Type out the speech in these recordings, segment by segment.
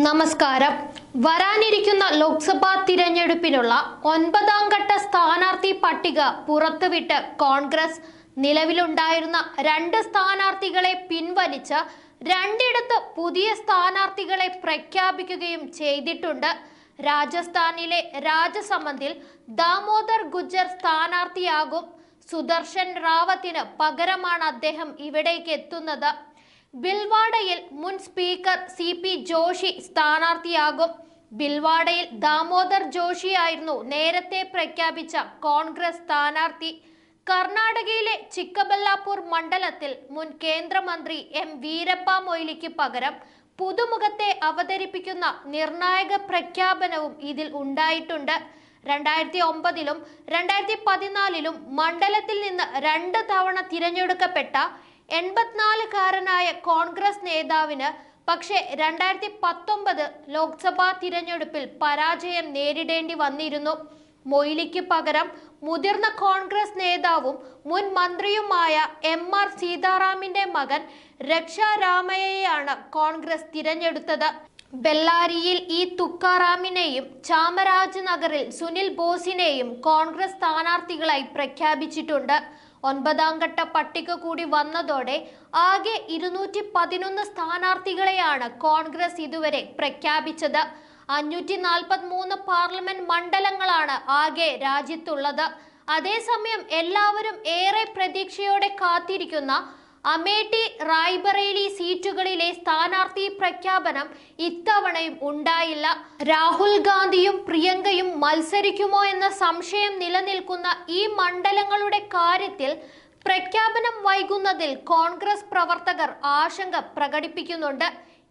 നമസ്കാരം. വരാനിരിക്കുന്ന ലോക്സഭാ തിരഞ്ഞെടുപ്പിനുള്ള ഒൻപതാം ഘട്ട സ്ഥാനാർത്ഥി പട്ടിക പുറത്തുവിട്ട് കോൺഗ്രസ്. നിലവിലുണ്ടായിരുന്ന രണ്ട് സ്ഥാനാർത്ഥികളെ പിൻവലിച്ച് രണ്ടിടത്ത് പുതിയ സ്ഥാനാർത്ഥികളെ പ്രഖ്യാപിക്കുകയും ചെയ്തിട്ടുണ്ട്. രാജസ്ഥാനിലെ രാജസമന്തിൽ ദാമോദർ ഗുജ്ജർ സ്ഥാനാർത്ഥിയാകും. സുദർശൻ റാവത്തിന് പകരമാണ് അദ്ദേഹം ഇവിടേക്ക് എത്തുന്നത്. ബിൽവാഡയിൽ മുൻ സ്പീക്കർ സി പി ജോഷി സ്ഥാനാർത്ഥിയാകും. ബിൽവാഡയിൽ ദാമോദർ ജോഷിയായിരുന്നു നേരത്തെ പ്രഖ്യാപിച്ച കോൺഗ്രസ് സ്ഥാനാർത്ഥി. കർണാടകയിലെ ചിക്കബല്ലാപൂർ മണ്ഡലത്തിൽ മുൻ കേന്ദ്രമന്ത്രി എം വീരപ്പ മൊയ്ലിക്ക് പകരം പുതുമുഖത്തെ അവതരിപ്പിക്കുന്ന നിർണായക പ്രഖ്യാപനവും ഇതിൽ ഉണ്ടായിട്ടുണ്ട്. രണ്ടായിരത്തി ഒമ്പതിലും രണ്ടായിരത്തി പതിനാലിലും മണ്ഡലത്തിൽ നിന്ന് രണ്ട് തവണ തിരഞ്ഞെടുക്കപ്പെട്ട എൺപത്തിനാലുകാരനായ കോൺഗ്രസ് നേതാവിന് പക്ഷേ രണ്ടായിരത്തി പത്തൊമ്പത് ലോക്സഭാ തിരഞ്ഞെടുപ്പിൽ പരാജയം നേരിടേണ്ടി വന്നിരുന്നു. മൊയ്ലിക്ക് പകരം മുതിർന്ന കോൺഗ്രസ് നേതാവും മുൻ മന്ത്രിയുമായ എം ആർ സീതാറാമിന്റെ മകൻ രക്ഷാരാമയെയാണ് കോൺഗ്രസ് തിരഞ്ഞെടുത്തത്. ബെല്ലാരിയിൽ ഇ തുക്കാറാമിനെയും ചാമരാജ് നഗറിൽ സുനിൽ ബോസിനെയും കോൺഗ്രസ് സ്ഥാനാർത്ഥികളായി പ്രഖ്യാപിച്ചിട്ടുണ്ട്. ഒൻപതാം ഘട്ട പട്ടിക കൂടി വന്നതോടെ ആകെ ഇരുന്നൂറ്റി പതിനൊന്ന് സ്ഥാനാർത്ഥികളെയാണ് കോൺഗ്രസ് ഇതുവരെ പ്രഖ്യാപിച്ചത്. അഞ്ഞൂറ്റി നാൽപ്പത്തി മൂന്ന് പാർലമെന്റ് മണ്ഡലങ്ങളാണ് ആകെ രാജ്യത്തുള്ളത്. അതേസമയം എല്ലാവരും ഏറെ പ്രതീക്ഷയോടെ കാത്തിരിക്കുന്ന അമേഠി റായ്ബറേലി സീറ്റുകളിലെ സ്ഥാനാർത്ഥി പ്രഖ്യാപനം ഇത്തവണയും ഉണ്ടായില്ല. രാഹുൽ ഗാന്ധിയും പ്രിയങ്കയും മത്സരിക്കുമോ എന്ന സംശയം നിലനിൽക്കുന്ന ഈ മണ്ഡലങ്ങളുടെ കാര്യത്തിൽ പ്രഖ്യാപനം വൈകുന്നതിൽ കോൺഗ്രസ് പ്രവർത്തകർ ആശങ്ക പ്രകടിപ്പിക്കുന്നുണ്ട്.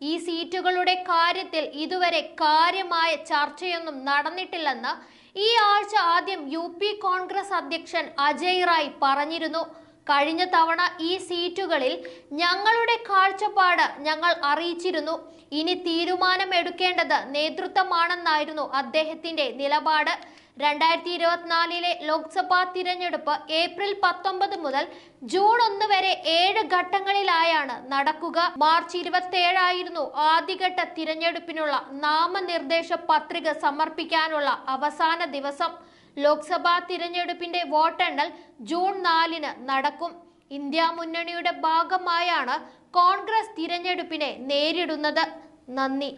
ഈ സീറ്റുകളുടെ കാര്യത്തിൽ ഇതുവരെ കാര്യമായ ചർച്ചയൊന്നും നടന്നിട്ടില്ലെന്ന് ഈ ആഴ്ച ആദ്യം യു കോൺഗ്രസ് അധ്യക്ഷൻ അജയ് റായ് പറഞ്ഞിരുന്നു. കഴിഞ്ഞ തവണ ഈ സീറ്റുകളിൽ ഞങ്ങളുടെ കാഴ്ചപ്പാട് ഞങ്ങൾ അറിയിച്ചിരുന്നു. ഇനി തീരുമാനം എടുക്കേണ്ടത് നേതൃത്വമാണെന്നായിരുന്നു അദ്ദേഹത്തിന്റെ നിലപാട്. രണ്ടായിരത്തി ഇരുപത്തിനാലിലെ ലോക്സഭാ തിരഞ്ഞെടുപ്പ് ഏപ്രിൽ പത്തൊമ്പത് മുതൽ ജൂൺ ഒന്ന് വരെ ഏഴ് ഘട്ടങ്ങളിലായാണ് നടക്കുക. മാർച്ച് ഇരുപത്തി ഏഴായിരുന്നു ആദ്യഘട്ട തിരഞ്ഞെടുപ്പിനുള്ള നാമനിർദ്ദേശ പത്രിക സമർപ്പിക്കാനുള്ള അവസാന ദിവസം. ലോക്സഭാ തിരഞ്ഞെടുപ്പിന്റെ വോട്ടെണ്ണൽ ജൂൺ നാലിന് നടക്കും. ഇന്ത്യ മുന്നണിയുടെ ഭാഗമായാണ് കോൺഗ്രസ് തിരഞ്ഞെടുപ്പിനെ നേരിടുന്നത്. നന്ദി.